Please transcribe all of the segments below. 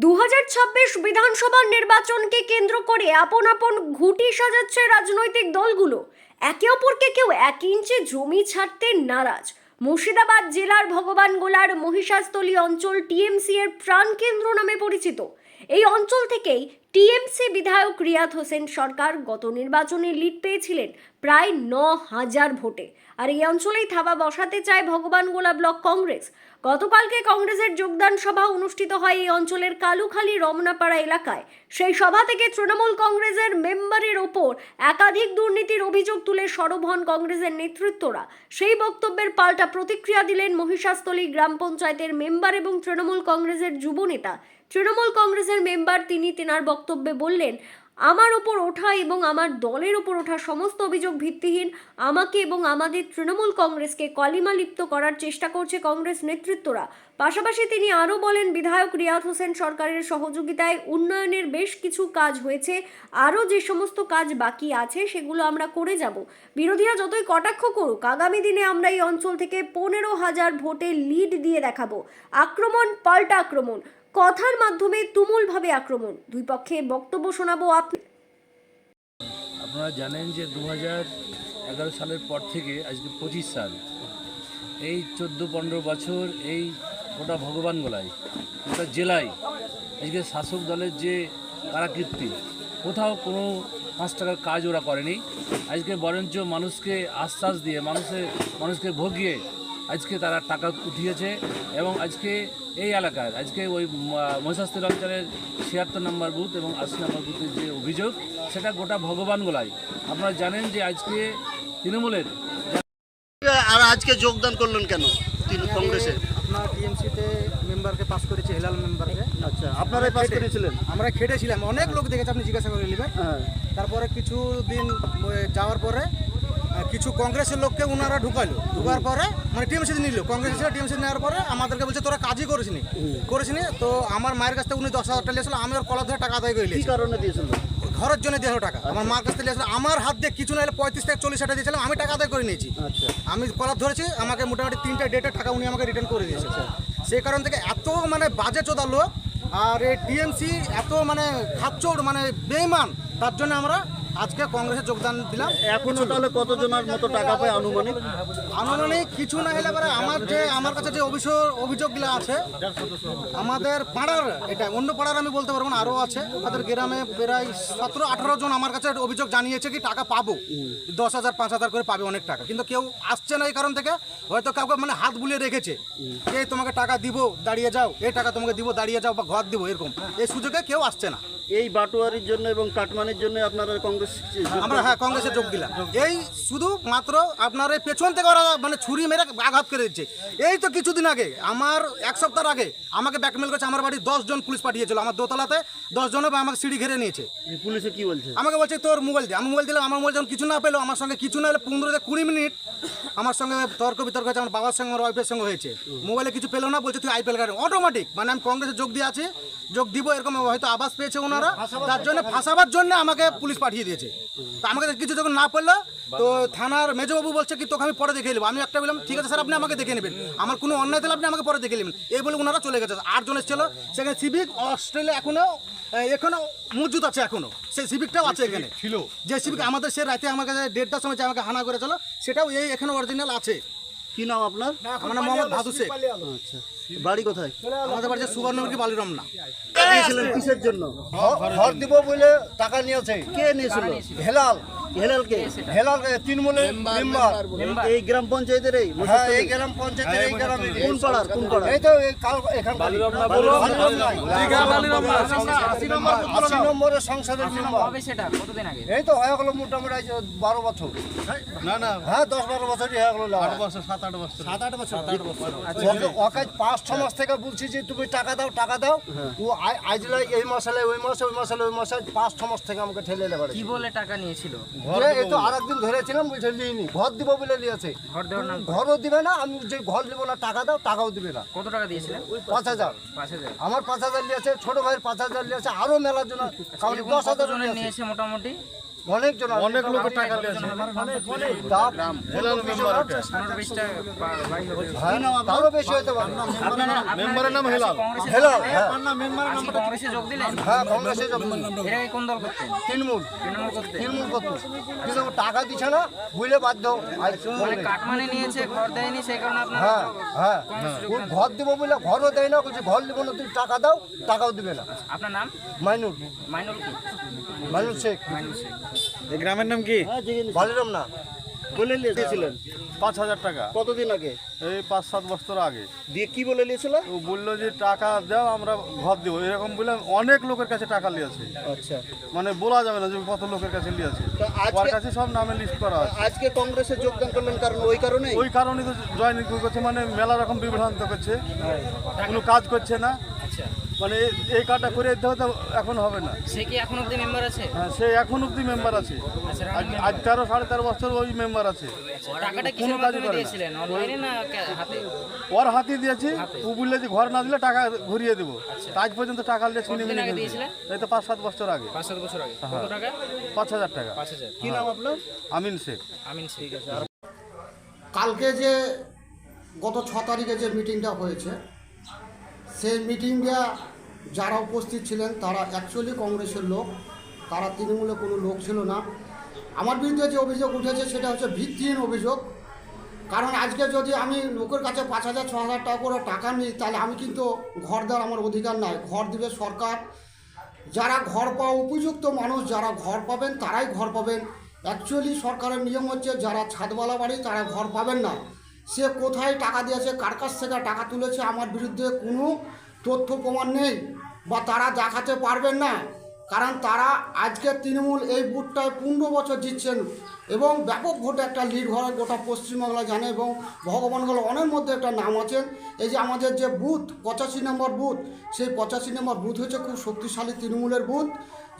দুহাজার ছাব্বিশ বিধানসভা নির্বাচনকে কেন্দ্র করে আপন আপন ঘুটি সাজাচ্ছে রাজনৈতিক দলগুলো। একে অপরকে কেউ এক ইঞ্চি জমি ছাড়তে নারাজ। মুর্শিদাবাদ জেলার ভগবানগোলার মহিষাস্থলী অঞ্চল টিএমসি এর প্রাণকেন্দ্র নামে পরিচিত। এই অঞ্চল থেকেই টিএমসি বিধায়ক রিয়াদ হোসেন সরকার গত নির্বাচনে লিড পেয়েছিলেন প্রায় ন হাজার ভোটে। আর এই অঞ্চলেই থাবা বসাতে চায় ভগবানগোলা ব্লক কংগ্রেস। গতকালকে কংগ্রেসের যোগদান সভা অনুষ্ঠিত হয় এই অঞ্চলের কালুখালী রমনাপাড়া এলাকায়। সেই সভা থেকে তৃণমূল কংগ্রেসের মেম্বারের ওপর একাধিক দুর্নীতির অভিযোগ তুলে সরব হন কংগ্রেসের নেতৃত্বরা। সেই বক্তব্যের পাল্টা প্রতিক্রিয়া দিলেন মহিষাস্থলী গ্রাম পঞ্চায়েতের মেম্বার এবং তৃণমূল কংগ্রেসের যুবনেতা তৃণমূল কংগ্রেসের মেম্বার তিনি তেনার বক্তব্যে বললেন আমার ওপর ওঠা এবং আমার দলের ওপর ওঠা সমস্ত অভিযোগ ভিত্তিহীন। আমাকে এবং আমাদের তৃণমূল কংগ্রেসকে কলিমা লিপ্ত করার চেষ্টা করছে কংগ্রেস নেতৃত্বরা। পাশাপাশি তিনি আরও বলেন, বিধায়ক রিয়াদ হোসেন সরকারের সহযোগিতায় উন্নয়নের বেশ কিছু কাজ হয়েছে। আরও যে সমস্ত কাজ বাকি আছে, সেগুলো আমরা করে যাব। বিরোধীরা যতই কটাক্ষ করুক, আগামী দিনে আমরা এই অঞ্চল থেকে পনেরো হাজার ভোটে লিড দিয়ে দেখাবো। আক্রমণ, পাল্টা আক্রমণ। কথার মাধ্যমে তুমুলভাবে আক্রমণ। দুই পক্ষে বক্তব্য শোনাবো আপনি আপনারা জানেন যে দু এগারো সালের পর থেকে, আজকে পঁচিশ সাল, এই চোদ্দ পনেরো বছর এই গোটা ভগবান গোলায়, গোটা জেলায় আজকে শাসক দলের যে কারাকীর্তি, কোথাও কোনো পাঁচ টাকার কাজ ওরা করেনি। আজকে বরঞ্চ মানুষকে আশ্বাস দিয়ে, মানুষের, মানুষকে ভোগিয়ে আজকে তারা টাকা উঠিয়েছে এবং আজকে এই এলাকার। আজকে ওই মহিষাস্তির অঞ্চলের ছিয়াত্তর নম্বর বুথ এবং আশি নম্বর বুথের যে অভিযোগ সেটা গোটা ভগবান গোলায়। আপনারা জানেন যে আজকে তৃণমূলের আর আজকে যোগদান করলেন কেন তিনি কংগ্রেসে? আপনার টিএমসিতে মেম্বারকে পাস করেছে হেলাল মেম্বারকে আচ্ছা আপনারাই পাস করেছিলেন? আমরা খেটেছিলাম অনেক লোক দেখেছে আপনি জিজ্ঞাসা করে নেবেন। হ্যাঁ। তারপরে কিছু দিন যাওয়ার পরে কিছু কংগ্রেসের লোককে ওনারা ঢুকালো ঢুকার পরে মানে টিএমসি নিল। কংগ্রেস ছিল টিএমসি নেওয়ার পরে আমাদেরকে বলছে তোরা কাজই করিসনি। করিসনি তো আমার মায়ের কাছ থেকে উনি দশ হাজার টাকা নিয়েছিল আমি ওর কলা ধরে টাকা আদায় করে নিয়েছি। কারণে দিয়েছিল? ঘরের জন্য দেড় টাকা। আমার মার কাছ থেকে আমার হাত দিয়ে কিছু না হলে পঁয়ত্রিশ থেকে চল্লিশ টাকা দিয়েছিলাম আমি টাকা আদায় করে নিয়েছি। আচ্ছা। আমি কলার ধরেছি আমাকে মোটামুটি তিনটে ডেটে টাকা উনি আমাকে রিটার্ন করে দিয়েছে। সেই কারণ থেকে এত মানে বাজে চোদা লোক আর এই টিএমসি এত মানে খাচ্চোর মানে বেইমান তার জন্য আমরা আজকে কংগ্রেসে যোগদান দিলাম। এখনও তাহলে কতজনের মতো টাকা পায় আনুমানিক? আনুমানিক কিছু না হলে পরে আমার যে আমার কাছে যে অভিযোগ অভিযোগগুলো আছে আমাদের পাড়ার এটা অন্য পাড়ার আমি বলতে পারব না আরও আছে। আমাদের গ্রামে প্রায় সতেরো আঠারো জন আমার কাছে অভিযোগ জানিয়েছে কি টাকা পাবো। দশ হাজার পাঁচ হাজার করে পাবে অনেক টাকা। কিন্তু কেউ আসছে না এই কারণ থেকে হয়তো কাউকে মানে হাত বুলিয়ে রেখেছে। এই তোমাকে টাকা দিব দাঁড়িয়ে যাও এই টাকা তোমাকে দিব দাঁড়িয়ে যাও বা ঘর দিব এরকম। এই সুযোগে কেউ আসছে না। এই বাটোয়ারির জন্য এবং কাটমানির জন্য আপনারা কংগ্রেস আমরা হ্যাঁ কংগ্রেসে যোগ দিলাম। এই শুধু মাত্র আপনার এই পেছন থেকে ওরা মানে ছুরি মেরে আঘাত করে দিচ্ছে। এই তো কিছুদিন আগে আমার এক সপ্তাহ আগে আমাকে ব্যাকমেল করেছে আমার বাড়ি দশ জন পুলিশ পাঠিয়েছিল আমার দোতলাতে। দশ জন আমাকে সিঁড়ি ঘিরে নিয়েছে। পুলিশে কি বলছে? আমাকে বলছে তোর মোবাইল দিয়ে আমি মোবাইল দিলাম আমার মোবাইল যখন কিছু না পেল আমার সঙ্গে কিছু না হলে পনেরো থেকে কুড়ি মিনিট আমার সঙ্গে তর্ক বিতর্ক হয়েছে আমার বাবার সঙ্গে আমার ওয়াইফের সঙ্গে হয়েছে। মোবাইলে কিছু পেল না বলছে তুই আইপিএল কার্ড অটোমেটিক মানে আমি কংগ্রেসে যোগ দিয়ে আছি। যোগ দিব এরকম হয়তো আবাস পেয়েছে ওনারা। তার জন্য ফাঁসাবার জন্য আমাকে পুলিশ পাঠিয়ে দিয়েছে। তো আমাকে কিছু যখন না পেল তো থানার মেজবাবু বলছে কি তোকে আমি পরে দেখে নেব। আমি একটা বললাম ঠিক আছে স্যার আপনি আমাকে দেখে নেবেন। আমার কোনো অন্যায় তাহলে আপনি আমাকে পরে দেখে নেবেন। এই বলে ওনারা চলে গেছে। আটজন এসেছিল। সেখানে সিভিক অস্ট্রেলিয়া এখনও এখনও মজুদ আছে এখনও। সেই সিভিকটাও আছে এখানে। ছিল। যে সিভিক আমাদের সে রাতে আমার কাছে দেড়টার সময় যে আমাকে হানা করেছিল সেটাও এই এখানে অরিজিনাল আছে। কি নাম আপনার? আমার নাম মোহাম্মদ ভাদু শেখ। আচ্ছা বাড়ি কোথায়? আমাদের বাড়ি সুবর্ণমুখী বালিরাম না। কিসের জন্য? ঘর দিব বলে টাকা নিয়েছে। কে নিয়েছিল। হেলাল। হেলালকে? হেলাল তৃণমূলের মেম্বার এই গ্রাম পঞ্চায়েতের এই হ্যাঁ এই গ্রাম পঞ্চায়েতের এই গ্রামে কোন পাড়ার কোন পাড়ার? এই তো কাল- এখানকার আশি নম্বরের সংসদের মেম্বার। এই তো হয়ে গেল মোটামুটি বারো বছর। না না। হ্যাঁ দশ বারো বছরই হয়ে গেল আট বছর সাত আট বছর। সাত আট বছর। ওকে পাঁচ ছ মাস থেকে বলছি যে তুমি টাকা দাও টাকা দাও। ও আ- আজ লাই এই মশালে ওই মাসে ওই মশালে ওই মাসে পাঁচ ছ মাস থেকে আমাকে ঠেলে এলে কি বলে টাকা নিয়েছিল? ঘরে এই তো আর একদিন ধরেছিলাম বলছে লিনি ঘর দিব বলে নিয়েছে ঘর দেওয়ার নাম ঘরও দিবে না আমি যে ঘর দিব না টাকা দাও টাকাও দিবে না। কত টাকা দিয়েছিলেন? পাঁচ হাজার। পাঁচ হাজার। আমার পাঁচ হাজার নিয়েছে ছোট ভাইয়ের পাঁচ হাজার নিয়েছে আরও মেলার জন্য কারণ দশ হাজার নিয়েছে মোটামুটি? অনেক জন অনেক লোকের টাকা হ্যাঁ, তারও বেশি হতে পারে। মেম্বারের নাম হেলাল। হ্যালো হ্যাঁ। কংগ্রেসে যোগ দিলেন? হ্যাঁ কংগ্রেসে যাব এর আগে কোন দল করতেন? তৃণমূল। তৃণমূল করতেন। তৃণমূল করতো কিন্তু টাকা দিচ্ছে না বুঝলে বাধ্য আজ মানে কাটমানি নিয়েছে ঘর দেয়নি সেই কারণে আপনার হ্যাঁ হ্যাঁ। ঘর দেবো বলে ঘরও দেয় না বলছে ঘর দেবো না তুমি টাকা দাও টাকাও দিবে না। আপনার নাম? মাইনুর মাইনুল কি? মাইনুর শেখ। মাইনুল শেখ। এই গ্রামের নাম কি? বালিরাম না? বলে নিয়েছিলেন। পাঁচ হাজার টাকা। কতদিন আগে? এই পাঁচ সাত বছর আগে। দিয়ে কি বলে নিয়েছিল? ও বলল যে টাকা দাও আমরা ঘর দেবো। এরকম বলে অনেক লোকের কাছে টাকা নিয়েছে। আচ্ছা। মানে বলা যাবে না যে কত লোকের কাছে নিয়েছে। তো আজকে- ওর কাছে সব নামে লিস্ট করা আছে। আজকে কংগ্রেসে যোগদান করলেন কারণ ওই কারণে ওই কারণে তো জয়েন করছে মানে মেলা রকম বিভ্রান্ত করছে। কোনো কাজ করছে না। মানে এই- কাজটা করে দিতে হতে এখন হবে না। সে কি এখন অব্দি মেম্বার আছে? হ্যাঁ সে এখন অব্দি মেম্বার আছে। আচ্ছা আজ তেরো সাড়ে তেরো বছর ওই মেম্বার আছে। টাকাটা কিসের কোনো মাধ্যমে করে না। দিয়েছিলেন? অনলাইনে না হাতে? ওর হাতে দিয়েছি ও বললে যে ঘর না দিলে টাকা ঘুরিয়ে দেবো। তা আজ পর্যন্ত টাকা নিয়ে ছিনি মিনি? এই তো পাঁচ সাত বছর আগে। পাঁচ সাত বছর আগে। কত টাকা? পাঁচ হাজার টাকা। পাঁচ হাজার। কি নাম আপনার? আমিন শেখ। আমিন ঠিক আছে কালকে যে গত ছ তারিখে যে মিটিংটা হয়েছে সেই মিটিংটা যারা উপস্থিত ছিলেন, তারা অ্যাকচুয়ালি কংগ্রেসের লোক, তারা তৃণমূলে কোনো লোক ছিল না। আমার বিরুদ্ধে যে অভিযোগ উঠেছে, সেটা হচ্ছে ভিত্তিহীন অভিযোগ। কারণ আজকে যদি আমি লোকের কাছে পাঁচ হাজার, ছ হাজার টাকা করে টাকা নিই, তাহলে আমি কিন্তু ঘর দেওয়ার আমার অধিকার নাই। ঘর দিবে সরকার। যারা ঘর পাওয়া উপযুক্ত মানুষ, যারা ঘর পাবেন, তারাই ঘর পাবেন। অ্যাকচুয়ালি সরকারের নিয়ম হচ্ছে, যারা ছাদওয়ালা বাড়ি, তারা ঘর পাবেন না। সে কোথায় টাকা দিয়েছে, কার কাছ থেকে টাকা তুলেছে, আমার বিরুদ্ধে কোনো তথ্য প্রমাণ নেই বা তারা দেখাতে পারবেন না। কারণ তারা আজকে তৃণমূল এই বুথটায় পনেরো বছর জিতছেন এবং ব্যাপক ভোটে একটা লিড হয় গোটা পশ্চিমবাংলা জানে এবং ভগবানগুলো অনেক মধ্যে একটা নাম আছেন এই যে আমাদের যে বুথ, পঁচাশি নম্বর বুথ, সেই পঁচাশি নম্বর বুথ হচ্ছে খুব শক্তিশালী তৃণমূলের বুথ।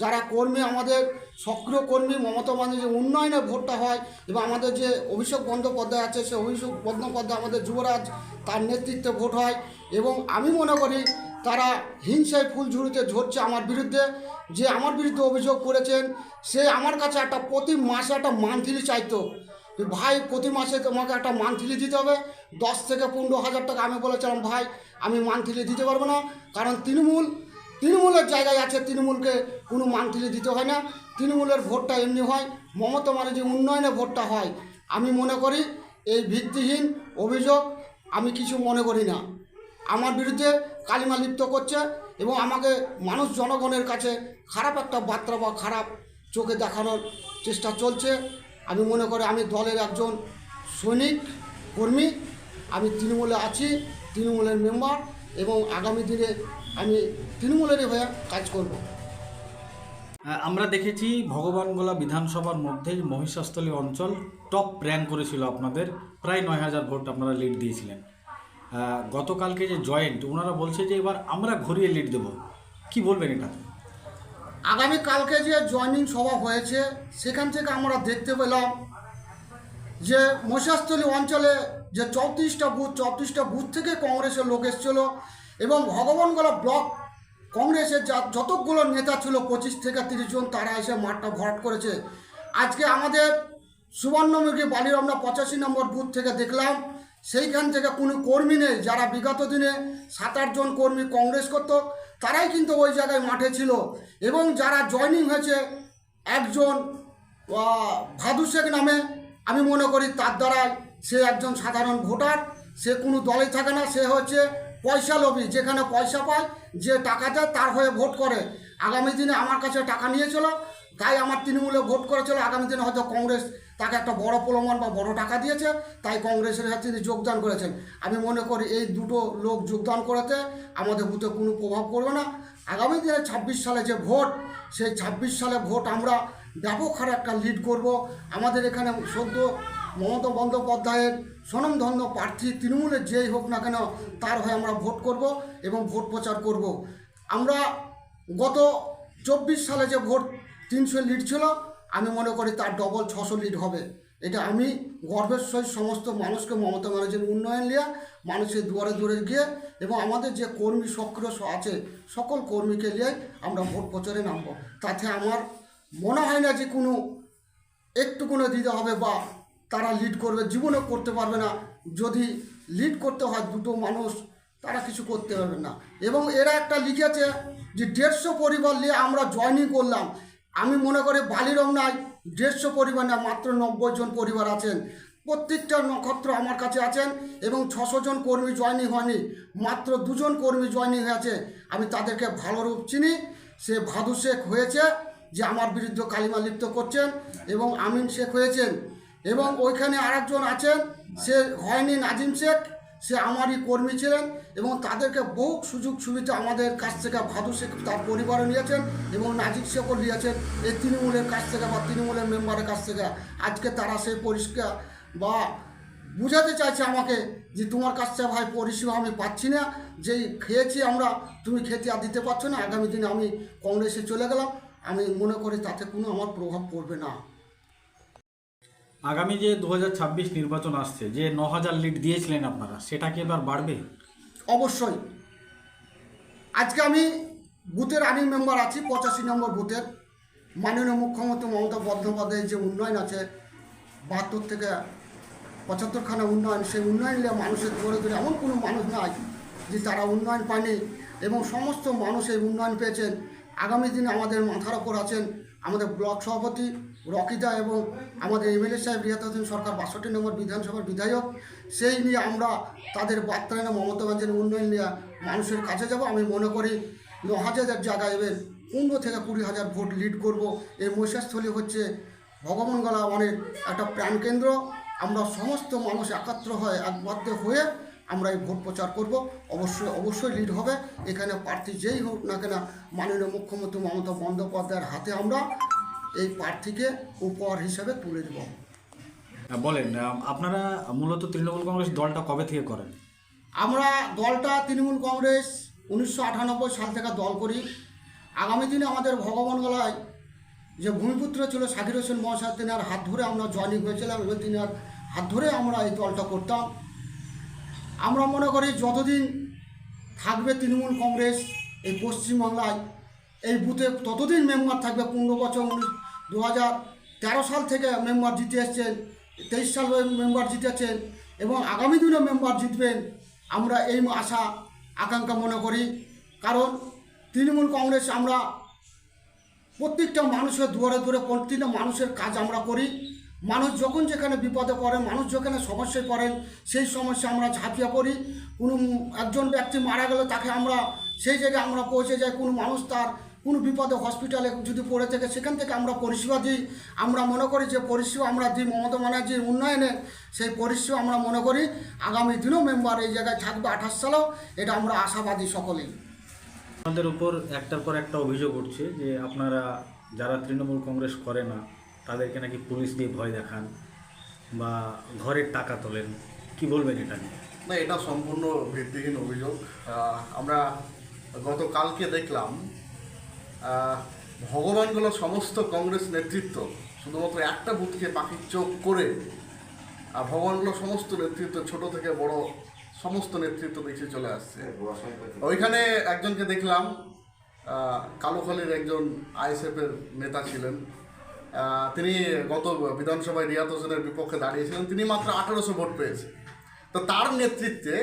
যারা কর্মী, আমাদের সক্রিয় কর্মী মমতা যে উন্নয়নে ভোটটা হয় এবং আমাদের যে অভিষেক বন্দ্যোপাধ্যায় আছে সে অভিষেক বন্দ্যোপাধ্যায়, আমাদের যুবরাজ তার নেতৃত্বে ভোট হয় এবং আমি মনে করি তারা হিংসায় ফুল ঝুড়িতে ঝরছে আমার বিরুদ্ধে। যে আমার বিরুদ্ধে অভিযোগ করেছেন, সে আমার কাছে একটা প্রতি মাসে একটা মান্থলি চাইতো। ভাই, প্রতি মাসে তোমাকে একটা মান্থলি দিতে হবে। দশ থেকে পনেরো হাজার টাকা আমি বলেছিলাম, ভাই, আমি মান্থলি দিতে পারব না। কারণ তৃণমূল, তৃণমূলের জায়গায় আছে তৃণমূলকে কোনো মান্থলি দিতে হয় না। তৃণমূলের ভোটটা এমনি হয়, মমতা ব্যানার্জি উন্নয়নে ভোটটা হয়। আমি মনে করি এই ভিত্তিহীন অভিযোগ আমি কিছু মনে করি না। আমার বিরুদ্ধে কালিমা লিপ্ত করছে এবং আমাকে মানুষ জনগণের কাছে খারাপ একটা বার্তা বা খারাপ চোখে দেখানোর চেষ্টা চলছে। আমি মনে করি আমি দলের একজন সৈনিক, কর্মী। আমি তৃণমূলে আছি, তৃণমূলের মেম্বার এবং আগামী দিনে আমি তৃণমূলেরই হয়ে কাজ করব। আমরা দেখেছি ভগবানগোলা বিধানসভার মধ্যে মহিষাস্থলী অঞ্চল টপ র্যাঙ্ক করেছিল আপনাদের। প্রায় নয় হাজার ভোট আপনারা লিড দিয়েছিলেন। গতকালকে যে জয়েন্ট, ওনারা বলছে যে এবার আমরা ঘুরিয়ে লিড দেব। কি বলবেন এটা আগামী কালকে যে জয়নিং সভা হয়েছে, সেখান থেকে আমরা দেখতে পেলাম যে মহিষাস্থলী অঞ্চলে যে চৌত্রিশটা বুথ চৌত্রিশটা বুথ থেকে কংগ্রেসের লোক এসেছিল এবং ভগবানগোলা ব্লক কংগ্রেসের যা যতগুলো নেতা ছিল, পঁচিশ থেকে তিরিশ জন, তারা এসে মাঠটা ভরাট করেছে। আজকে আমাদের সুবর্ণমুখী বালিরমনা পঁচাশি নম্বর বুথ থেকে দেখলাম, সেইখান থেকে কোনো কর্মী নেই। যারা বিগত দিনে সাত আটজন কর্মী কংগ্রেস করতো, তারাই কিন্তু ওই জায়গায় মাঠে ছিল। এবং যারা জয়নিং হয়েছে, একজন ভাদু শেখ নামে, আমি মনে করি তার দ্বারাই সে একজন সাধারণ ভোটার, সে কোনো দলে থাকে না। সে হচ্ছে পয়সা লোভী, যেখানে পয়সা পায়, যে টাকা দেয়, তার হয়ে ভোট করে। আগামী দিনে আমার কাছে টাকা নিয়েছিল, তাই আমার তৃণমূলে ভোট করেছিল। আগামী দিনে হয়তো কংগ্রেস তাকে একটা বড় প্রলোভন বা বড় টাকা দিয়েছে, তাই কংগ্রেসের হাতে তিনি যোগদান করেছেন। আমি মনে করি এই দুটো লোক যোগদান করাতে আমাদের বুথে কোনো প্রভাব পড়বে না। আগামী দিনে ছাব্বিশ সালে যে ভোট, সেই ছাব্বিশ সালে ভোট আমরা ব্যাপক হারে একটা লিড করব। আমাদের এখানে সদ্য মমতা বন্দ্যোপাধ্যায়ের স্বনামধন্য প্রার্থী তৃণমূলের যেই হোক না কেন, তার হয়ে আমরা ভোট করব এবং ভোট প্রচার করব। আমরা গত চব্বিশ সালে যে ভোট তিনশো লিড ছিল, আমি মনে করি তার ডবল ছশো লিড হবে। এটা আমি গর্বের সহিত সমস্ত মানুষকে, মমতা ব্যানার্জির উন্নয়ন নিয়ে মানুষের দুয়ারে দুয়ারে গিয়ে এবং আমাদের যে কর্মী সক্রিয় আছে, সকল কর্মীকে নিয়ে আমরা ভোট প্রচারে নামবো। তাতে আমার মনে হয় না যে কোনো একটু কোনো দিতে হবে বা তারা লিড করবে, জীবনেও করতে পারবে না। যদি লিড করতে হয় দুটো মানুষ, তারা কিছু করতে পারবে না। এবং এরা একটা লিখেছে যে, দেড়শো পরিবার নিয়ে আমরা জয়নিং করলাম। আমি মনে করি বালিরমনায় দেড়শো পরিবার না, মাত্র নব্বই জন পরিবার আছেন। প্রত্যেকটা নক্ষত্র আমার কাছে আছেন এবং ছশো জন কর্মী জয়নিং হয়নি, মাত্র দুজন কর্মী জয়নিং হয়েছে। আমি তাদেরকে ভালো রূপ চিনি। সে ভাদু শেখ হয়েছে, যে আমার বিরুদ্ধে কালিমা লিপ্ত করছেন এবং আমিন শেখ হয়েছেন। এবং ওইখানে আরেকজন আছেন, সে হয়নি নাজিম শেখ, সে আমারই কর্মী ছিলেন এবং তাদেরকে বহু সুযোগ সুবিধা আমাদের কাছ থেকে ভাদু শেখ তার পরিবারও নিয়েছেন এবং নাজিম শেখও নিয়েছেন। এই তৃণমূলের কাছ থেকে বা তৃণমূলের মেম্বারের কাছ থেকে আজকে তারা সেই পরিষ্কার বা বুঝাতে চাইছে আমাকে যে তোমার কাছ থেকে ভাই পরিষেবা আমি পাচ্ছি না, যেই খেয়েছি আমরা, তুমি খেতে আর দিতে পারছ না, আগামী দিনে আমি কংগ্রেসে চলে গেলাম। আমি মনে করি তাতে কোনো আমার প্রভাব পড়বে না। আগামী যে দু হাজার ছাব্বিশ নির্বাচন আসছে, যে ন হাজার লিড দিয়েছিলেন আপনারা, সেটা কি এবার বাড়বে? অবশ্যই। আজকে আমি বুথের রানিং মেম্বার আছি, পঁচাশি নম্বর বুথের। মাননীয় মুখ্যমন্ত্রী মমতা বন্দ্যোপাধ্যায়ের যে উন্নয়ন আছে, বাহাত্তর থেকে পঁচাত্তরখানা উন্নয়ন, সেই উন্নয়ন নিয়ে মানুষের ধরে ধরে এমন কোনো মানুষ নাই যে তারা উন্নয়ন পায়নি এবং সমস্ত মানুষ এই উন্নয়ন পেয়েছেন। আগামী দিনে আমাদের মাথার ওপর আছেন আমাদের ব্লক সভাপতি রকিদা এবং আমাদের এমএলএ সাহেব রিয়াত সরকার বাষট্টি নম্বর বিধানসভার বিধায়ক, সেই নিয়ে আমরা তাদের বার্তা নিয়ে মমতা ব্যানার্জির উন্নয়ন নিয়ে মানুষের কাছে যাব। আমি মনে করি ন হাজার জায়গায় এবার পনেরো থেকে কুড়ি হাজার ভোট লিড করব। এই মহিষাস্থলী হচ্ছে ভগবানগলা অনেক একটা প্রাণকেন্দ্র। আমরা সমস্ত মানুষ একাত্র হয়ে একবাদ্য হয়ে আমরা এই ভোট প্রচার করব। অবশ্যই অবশ্যই লিড হবে। এখানে প্রার্থী যেই হোক না কেন মাননীয় মুখ্যমন্ত্রী মমতা বন্দ্যোপাধ্যায়ের হাতে আমরা এই প্রার্থীকে উপহার হিসেবে তুলে দেব। আহ, বলেন আপনারা মূলত তৃণমূল কংগ্রেস দলটা কবে থেকে করেন? আমরা দলটা তৃণমূল কংগ্রেস উনিশশো আটানব্বই সাল থেকে দল করি। আগামী দিনে আমাদের ভগবানগলায় যে ভূমিপুত্র ছিল সাকির হোসেন মহাশয় তেনার হাত ধরে আমরা জয়নিং হয়েছিলাম এবং তিনার হাত ধরে আমরা এই দলটা করতাম। আমরা মনে করি যতদিন থাকবে তৃণমূল কংগ্রেস এই পশ্চিমবাংলায়, এই বুথে ততদিন মেম্বার থাকবে, পনেরো বছর দু হাজার তেরো সাল থেকে মেম্বার জিতে এসছেন, তেইশ সাল মেম্বার জিতেছেন এবং আগামী দিনে মেম্বার জিতবেন, আমরা এই আশা, আকাঙ্ক্ষা মনে করি। কারণ তৃণমূল কংগ্রেস আমরা প্রত্যেকটা মানুষের দুয়ারে দুয়ারে, প্রত্যেকটা মানুষের কাজ আমরা করি। মানুষ যখন যেখানে বিপদে পড়ে, মানুষ যেখানে সমস্যায় পড়েন সেই সমস্যা আমরা ঝাঁপিয়ে পড়ি। কোনো একজন ব্যক্তি মারা গেলে তাকে আমরা, সেই জায়গায় আমরা পৌঁছে যাই। কোনো মানুষ তার, কোনো বিপদে হসপিটালে যদি পড়ে থাকে, সেখান থেকে আমরা পরিষেবা দিই। আমরা মনে করি যে পরিষেবা আমরা দিই মমতা ব্যানার্জির উন্নয়নে, সেই পরিষেবা আমরা মনে করি আগামী দিনেও মেম্বার এই জায়গায় থাকবে আঠাশ সালেও। এটা আমরা আশাবাদী সকলেই। আমাদের উপর একটার পর একটা অভিযোগ উঠছে যে আপনারা যারা তৃণমূল কংগ্রেস করে না তাদেরকে নাকি পুলিশ দিয়ে ভয় দেখান বা ঘরের টাকা তোলেন, কি বলবেন এটা নিয়ে? না, এটা সম্পূর্ণ ভিত্তিহীন অভিযোগ। আমরা গতকালকে দেখলাম ভগবানগুলো সমস্ত কংগ্রেস নেতৃত্ব, শুধুমাত্র একটা বুথকে পাখির চোখ করে, আর ভগবানগুলো সমস্ত নেতৃত্ব, ছোট থেকে বড় সমস্ত নেতৃত্ব দেখে চলে আসছে। ওইখানে একজনকে দেখলাম কালোখালীর একজন আইএসএফের নেতা ছিলেন। তিনি গত বিধানসভায় রিয়াদ হোসেনের বিপক্ষে দাঁড়িয়েছিলেন। তিনি মাত্র আঠারোশো ভোট পেয়েছে। তো তার নেতৃত্বে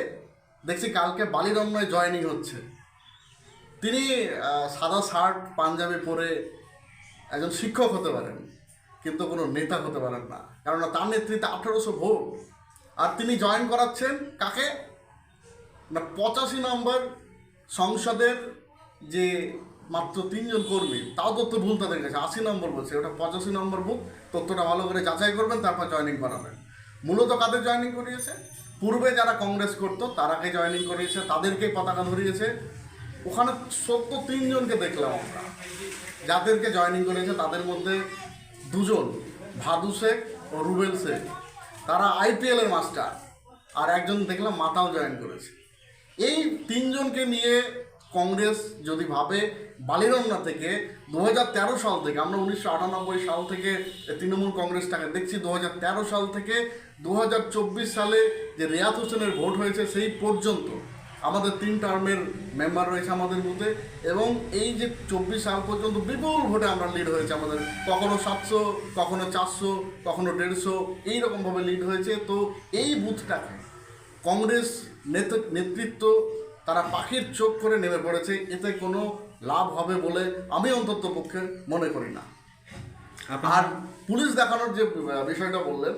দেখছি কালকে বালিরমনায় জয়েনিং হচ্ছে। তিনি সাদা শার্ট, পাঞ্জাবি পরে একজন শিক্ষক হতে পারেন, কিন্তু কোনো নেতা হতে পারেন না। কেননা তার নেতৃত্বে আঠারোশো ভোট। আর তিনি জয়েন করাচ্ছেন কাকে? না, পঁচাশি নম্বর সংসদের যে মাত্র তিনজন কর্মী, তাও তথ্য ভুল তাদের কাছে। আশি নম্বর বলছে ওটা পঁচাশি নম্বর বুক তথ্যটা ভালো করে যাচাই করবেন, তারপর জয়েনিং করাবেন। মূলত কাদের জয়েনিং করিয়েছে? পূর্বে যারা কংগ্রেস করতো, তারাকে জয়েনিং করিয়েছে, তাদেরকে পতাকা ধরিয়েছে। ওখানে সত্য তিনজনকে দেখলাম আমরা। যাদেরকে জয়েনিং করেছে, তাদের মধ্যে দুজন, ভাদু শেখ ও রুবেল শেখ। তারা আইপিএলের মাস্টার আর একজন দেখলাম মাতাও জয়েন করেছে। এই তিনজনকে নিয়ে কংগ্রেস যদি ভাবে বালিরন্না থেকে দু হাজার তেরো সাল থেকে, আমরা উনিশশো আটানব্বই সাল থেকে তৃণমূল কংগ্রেসটাকে দেখছি, দু হাজার তেরো সাল থেকে দু হাজার চব্বিশ সালে যে রেয়াত হোসেনের ভোট হয়েছে সেই পর্যন্ত আমাদের তিন টার্মের মেম্বার রয়েছে আমাদের বুথে এবং এই যে চব্বিশ সাল পর্যন্ত বিপুল ভোটে আমরা লিড হয়েছে আমাদের। কখনো সাতশো, কখনো চারশো, কখনো দেড়শো, এইরকমভাবে লিড হয়েছে। তো এই বুথটাকে কংগ্রেস নেত- নেতৃত্ব তারা পাখির চোখ করে নেমে পড়েছে এতে কোনো লাভ হবে বলে আমি অন্তত পক্ষে মনে করি না। আর পুলিশ দেখানোর যে বিষয়টা বললেন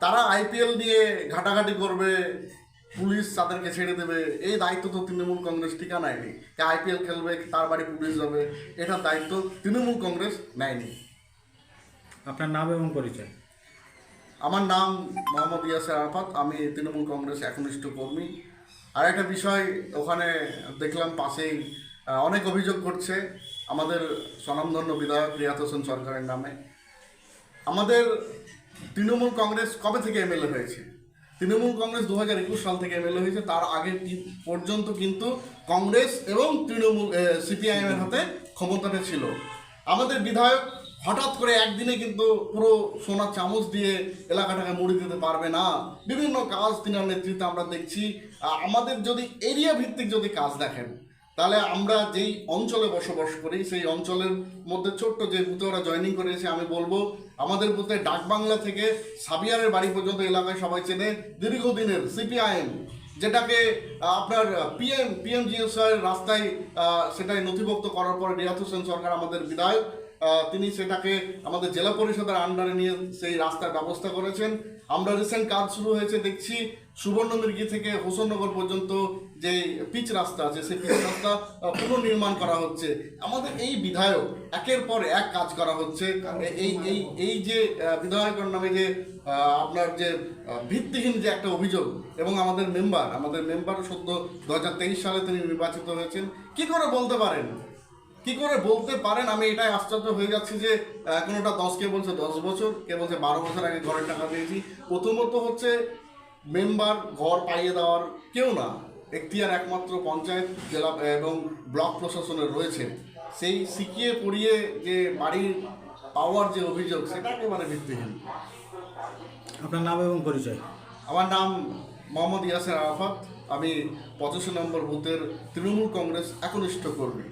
তারা আইপিএল নিয়ে ঘাটাঘাটি করবে পুলিশ তাদেরকে ছেড়ে দেবে এই দায়িত্ব তো তৃণমূল কংগ্রেস টিকা নেয়নি কে আইপিএল খেলবে তার বাড়ি পুলিশ যাবে এটার দায়িত্ব তৃণমূল কংগ্রেস নেয়নি। আপনার নাম এবং পরিচয়? আমার নাম মোহাম্মদ ইয়াসের আরাফাত আমি তৃণমূল কংগ্রেস একনিষ্ঠ কর্মী। আর একটা বিষয়, ওখানে দেখলাম পাশেই অনেক অভিযোগ করছে আমাদের স্বনামধন্য বিধায়ক রিয়াত হোসেন সরকারের নামে। আমাদের তৃণমূল কংগ্রেস কবে থেকে এমএলএ হয়েছে? তৃণমূল কংগ্রেস দু হাজার একুশ সাল থেকে এমএলএ হয়েছে, তার আগে পর্যন্ত কিন্তু কংগ্রেস এবং তৃণমূল সিপিআইএমের হাতে ক্ষমতাটা ছিল। আমাদের বিধায়ক হঠাৎ করে একদিনে কিন্তু পুরো সোনার চামচ দিয়ে এলাকাটাকে মুড়ি দিতে পারবে না। বিভিন্ন কাজ তিনার নেতৃত্বে আমরা দেখছি। আমাদের যদি এরিয়া ভিত্তিক যদি কাজ দেখেন, তাহলে আমরা যেই অঞ্চলে বসবাস করি, সেই অঞ্চলের মধ্যে ছোট্ট যে বুথে ওরা জয়েনিং করেছে, আমি বলব, আমাদের বুথে ডাকবাংলা থেকে সাবিয়ারের বাড়ি পর্যন্ত এলাকায় সবাই চেনে। দীর্ঘদিনের সিপিআইএম, যেটাকে আপনার পিএম, পিএমজিএসআই রাস্তায় সেটাই নথিভুক্ত করার পর রিয়াত হোসেন সরকার আমাদের বিধায়ক। তিনি সেটাকে আমাদের জেলা পরিষদের আন্ডারে নিয়ে সেই রাস্তার ব্যবস্থা করেছেন। আমরা রিসেন্ট কাজ শুরু হয়েছে, দেখছি সুবর্ণমির্গি থেকে হোসননগর পর্যন্ত যে পিচ রাস্তা আছে, সেই পিচ রাস্তা পুনর্নির্মাণ করা হচ্ছে। আমাদের এই বিধায়ক, একের পর এক কাজ করা হচ্ছে। এই এই এই যে বিধায়কের নামে যে আপনার যে ভিত্তিহীন যে একটা অভিযোগ এবং আমাদের মেম্বার আমাদের মেম্বার সদ্য দু সালে তিনি নির্বাচিত হয়েছেন, কি করে বলতে পারেন? কি করে বলতে পারেন? আমি এটাই আশ্চর্য হয়ে যাচ্ছি যে কোনোটা দশ কে বলছে দশ বছর কে বলছে বারো বছর আগে ঘরের টাকা দিয়েছি প্রথমত হচ্ছে মেম্বার ঘর পাইয়ে দেওয়ার কেউ না এখতিয়ার একমাত্র পঞ্চায়েত জেলা এবং ব্লক প্রশাসনের রয়েছে। সেই শিখিয়ে পড়িয়ে যে বাড়ির পাওয়ার যে অভিযোগ সেটা একেবারে ভিত্তিহীন। আপনার নাম এবং পরিচয়? আমার নাম মোহাম্মদ ইয়াসের আরাফাত। আমি পঁচাশি নম্বর বুথের তৃণমূল কংগ্রেস একনিষ্ঠ কর্মী।